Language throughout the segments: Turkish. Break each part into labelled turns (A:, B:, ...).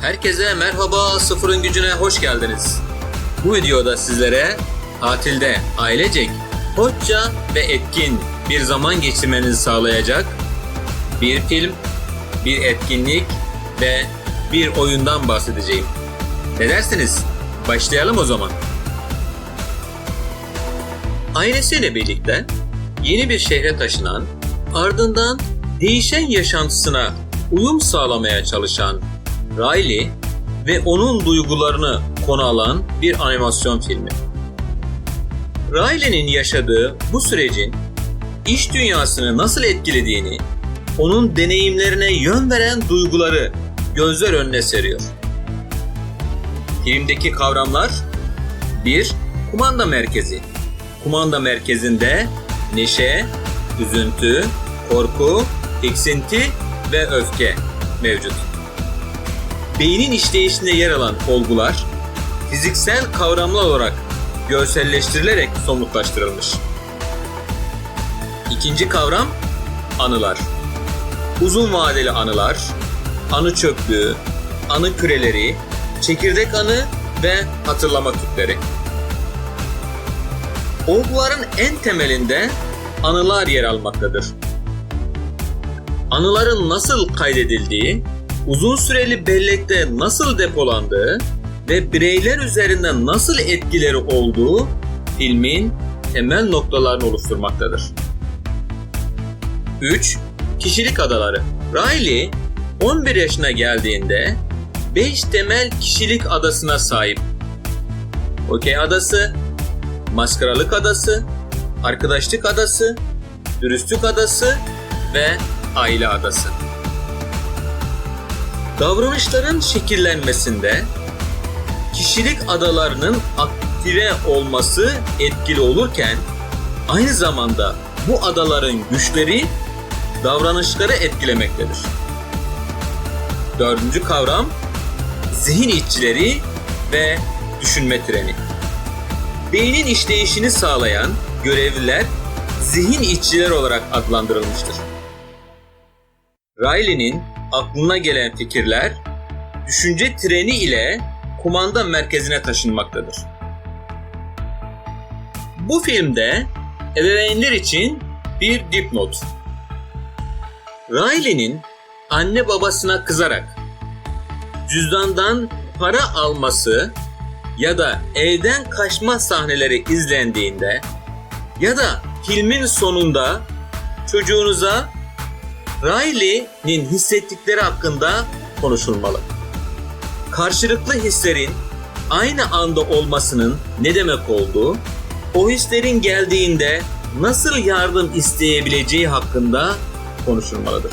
A: Herkese merhaba, Sıfırın Gücüne hoş geldiniz. Bu videoda sizlere tatilde ailecek, hoşça ve etkin bir zaman geçirmenizi sağlayacak bir film, bir etkinlik ve bir oyundan bahsedeceğim. Ne dersiniz? Başlayalım o zaman. Ailesiyle birlikte yeni bir şehre taşınan, ardından değişen yaşantısına uyum sağlamaya çalışan Riley ve onun duygularını konu alan bir animasyon filmi. Riley'nin yaşadığı bu sürecin iş dünyasını nasıl etkilediğini, onun deneyimlerine yön veren duyguları gözler önüne seriyor. Filmdeki kavramlar 1. Kumanda merkezi. Kumanda merkezinde neşe, üzüntü, korku, tiksinti ve öfke mevcut. Beynin işleyişinde yer alan olgular fiziksel kavramlar olarak görselleştirilerek somutlaştırılmış. İkinci kavram anılar. Uzun vadeli anılar, anı çöplüğü, anı küreleri, çekirdek anı ve hatırlama tüpleri. Olguların en temelinde anılar yer almaktadır. Anıların nasıl kaydedildiği, uzun süreli bellekte nasıl depolandığı ve bireyler üzerinde nasıl etkileri olduğu filmin temel noktalarını oluşturmaktadır. 3. Kişilik adaları. Riley 11 yaşına geldiğinde 5 temel kişilik adasına sahip. Okey adası, maskaralık adası, arkadaşlık adası, dürüstlük adası ve aile adası. Davranışların şekillenmesinde kişilik adalarının aktive olması etkili olurken aynı zamanda bu adaların güçleri davranışları etkilemektedir. Dördüncü kavram zihin işçileri ve düşünme treni. Beynin işleyişini sağlayan görevliler zihin işçiler olarak adlandırılmıştır. Riley'nin aklına gelen fikirler düşünce treni ile kumanda merkezine taşınmaktadır. Bu filmde ebeveynler için bir dipnot. Riley'nin anne babasına kızarak cüzdandan para alması ya da evden kaçma sahneleri izlendiğinde ya da filmin sonunda çocuğunuza Riley'nin hissettikleri hakkında konuşulmalı. Karşılıklı hislerin aynı anda olmasının ne demek olduğu, o hislerin geldiğinde nasıl yardım isteyebileceği hakkında konuşulmalıdır.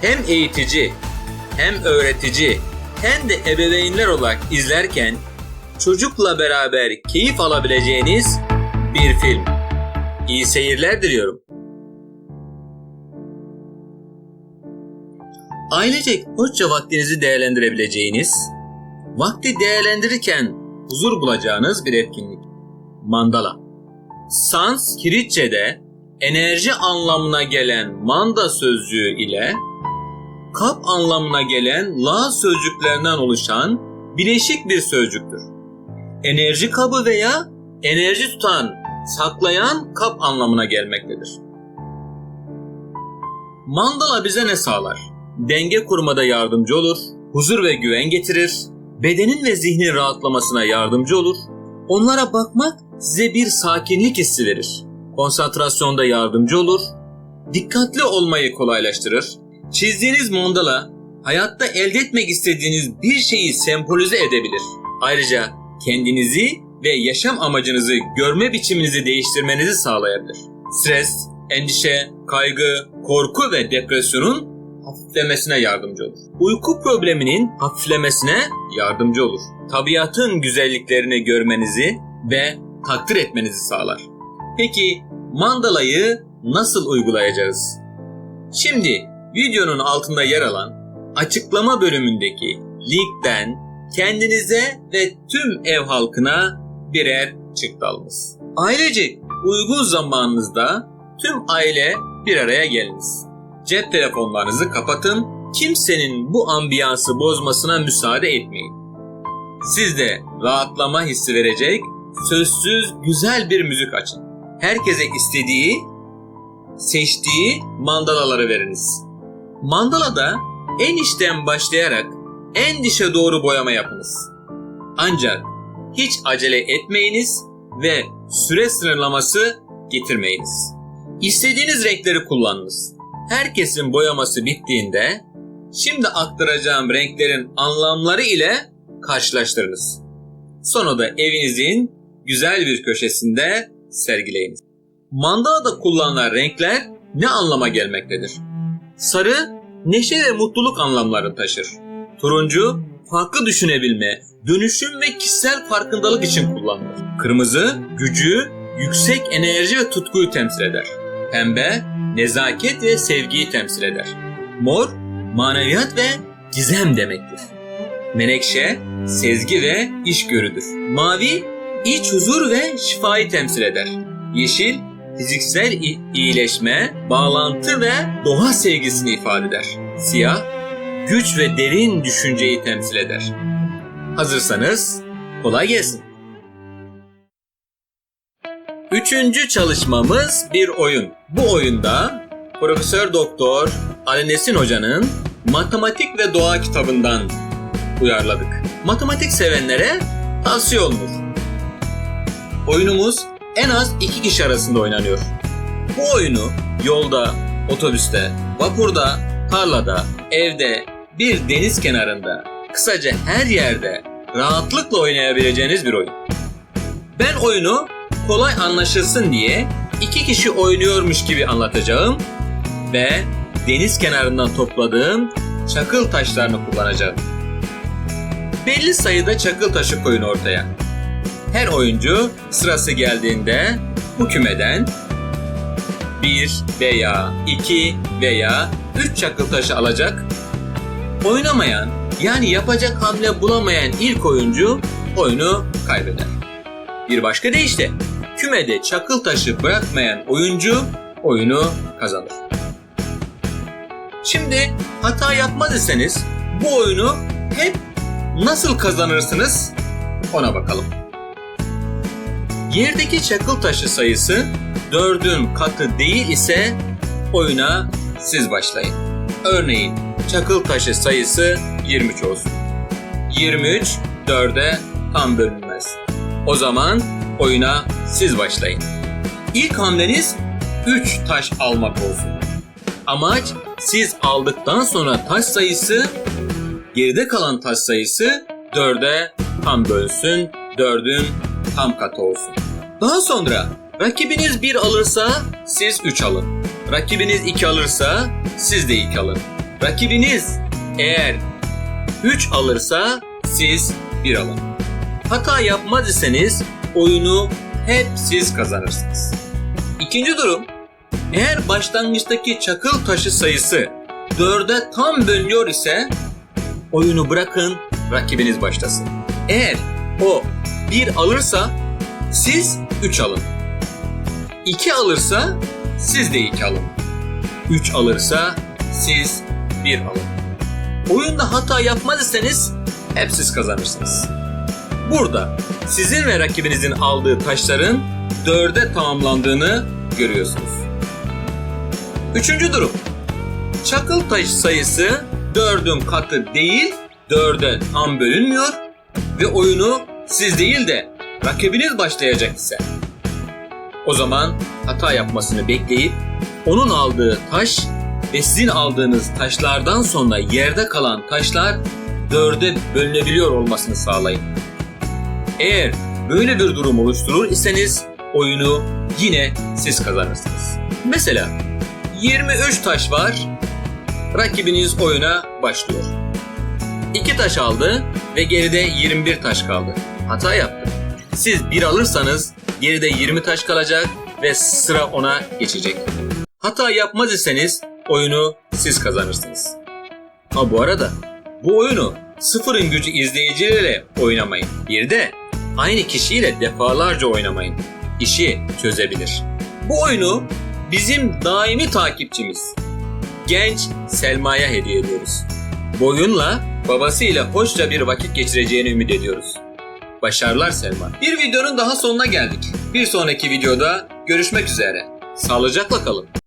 A: Hem eğitici, hem öğretici, hem de ebeveynler olarak izlerken çocukla beraber keyif alabileceğiniz bir film. İyi seyirler diliyorum. Ailecek hoşça vaktinizi değerlendirebileceğiniz, vakti değerlendirirken huzur bulacağınız bir etkinlik. Mandala. Sanskritçe'de enerji anlamına gelen manda sözcüğü ile kap anlamına gelen la sözcüklerinden oluşan bileşik bir sözcüktür. Enerji kabı veya enerji tutan, saklayan kap anlamına gelmektedir. Mandala bize ne sağlar? Denge kurmada yardımcı olur, huzur ve güven getirir, bedenin ve zihnin rahatlamasına yardımcı olur. Onlara bakmak size bir sakinlik hissi verir. Konsantrasyonda yardımcı olur, dikkatli olmayı kolaylaştırır. Çizdiğiniz mandala hayatta elde etmek istediğiniz bir şeyi sembolize edebilir. Ayrıca kendinizi ve yaşam amacınızı görme biçiminizi değiştirmenizi sağlayabilir. Stres, endişe, kaygı, korku ve depresyonun hafiflemesine yardımcı olur. Uyku probleminin hafiflemesine yardımcı olur. Tabiatın güzelliklerini görmenizi ve takdir etmenizi sağlar. Peki mandalayı nasıl uygulayacağız? Şimdi videonun altında yer alan açıklama bölümündeki linkten kendinize ve tüm ev halkına birer çıktı alınız. Ailecek uygun zamanınızda tüm aile bir araya geliniz. Cep telefonlarınızı kapatın, kimsenin bu ambiyansı bozmasına müsaade etmeyin. Sizde rahatlama hissi verecek sözsüz güzel bir müzik açın. Herkese istediği, seçtiği mandalaları veriniz. Mandalada en içten başlayarak en dişe doğru boyama yapınız. Ancak hiç acele etmeyiniz ve süre sınırlaması getirmeyiniz. İstediğiniz renkleri kullanınız. Herkesin boyaması bittiğinde şimdi aktaracağım renklerin anlamları ile karşılaştırınız. Sonra da evinizin güzel bir köşesinde sergileyiniz. Mandalada kullanılan renkler ne anlama gelmektedir? Sarı, neşe ve mutluluk anlamlarını taşır. Turuncu, farklı düşünebilme, dönüşüm ve kişisel farkındalık için kullanılır. Kırmızı, gücü, yüksek enerji ve tutkuyu temsil eder. Pembe, nezaket ve sevgiyi temsil eder. Mor, maneviyat ve gizem demektir. Menekşe, sezgi ve işgörüdür. Mavi, iç huzur ve şifayı temsil eder. Yeşil, fiziksel iyileşme, bağlantı ve doğa sevgisini ifade eder. Siyah, güç ve derin düşünceyi temsil eder. Hazırsanız kolay gelsin. Üçüncü çalışmamız bir oyun. Bu oyunda Profesör Doktor Ali Nesin Hoca'nın Matematik ve Doğa kitabından uyarladık. Matematik sevenlere tavsiye olunur. Oyunumuz en az iki kişi arasında oynanıyor. Bu oyunu yolda, otobüste, vapurda, tarlada, evde, bir deniz kenarında, kısaca her yerde rahatlıkla oynayabileceğiniz bir oyun. Ben oyunu kolay anlaşılsın diye iki kişi oynuyormuş gibi anlatacağım ve deniz kenarından topladığım çakıl taşlarını kullanacağım. Belli sayıda çakıl taşı koyun ortaya. Her oyuncu sırası geldiğinde bu kümeden bir veya iki veya üç çakıl taşı alacak. Oynamayan yani yapacak hamle bulamayan ilk oyuncu oyunu kaybeder. Bir başka deyişle kümede çakıl taşı bırakmayan oyuncu oyunu kazanır. Şimdi hata yapmaz iseniz bu oyunu hep nasıl kazanırsınız ona bakalım. Yerdeki çakıl taşı sayısı 4'ün katı değil ise oyuna siz başlayın. Örneğin çakıl taşı sayısı 23 olsun. 23 4'e tam bölünmez. O zaman oyuna siz başlayın. İlk hamleniz 3 taş almak olsun. Amaç siz aldıktan sonra taş sayısı geride kalan taş sayısı 4'e tam bölsün, 4'ün tam katı olsun. Daha sonra rakibiniz 1 alırsa siz 3 alın. Rakibiniz 2 alırsa siz de 2 alın. Rakibiniz eğer 3 alırsa siz 1 alın. Hata yapmaz iseniz oyunu hep siz kazanırsınız. İkinci durum, eğer başlangıçtaki çakıl taşı sayısı 4'e tam bölünüyor ise oyunu bırakın rakibiniz başlasın. Eğer o 1 alırsa siz 3 alın. 2 alırsa siz de 2 alın. 3 alırsa siz 1 alın. Oyunda hata yapmaz iseniz hep siz kazanırsınız. Burada sizin ve rakibinizin aldığı taşların dörde tamamlandığını görüyorsunuz. Üçüncü durum. Çakıl taş sayısı dördün katı değil, dörde tam bölünmüyor ve oyunu siz değil de rakibiniz başlayacak ise o zaman hata yapmasını bekleyip onun aldığı taş ve sizin aldığınız taşlardan sonra yerde kalan taşlar dörde bölünebiliyor olmasını sağlayın. Eğer böyle bir durum oluşturur iseniz oyunu yine siz kazanırsınız. Mesela 23 taş var, rakibiniz oyuna başlıyor. 2 taş aldı ve geride 21 taş kaldı. Hata yaptı. Siz bir alırsanız geride 20 taş kalacak ve sıra ona geçecek. Hata yapmaz iseniz oyunu siz kazanırsınız. Ha bu arada bu oyunu sıfırın gücü izleyicileriyle oynamayın. Bir de aynı kişiyle defalarca oynamayın. İşi çözebilir. Bu oyunu bizim daimi takipçimiz genç Selma'ya hediye ediyoruz. Bu oyunla babasıyla hoşça bir vakit geçireceğini ümit ediyoruz. Başarılar Selma. Bir videonun daha sonuna geldik. Bir sonraki videoda görüşmek üzere. Sağlıcakla kalın.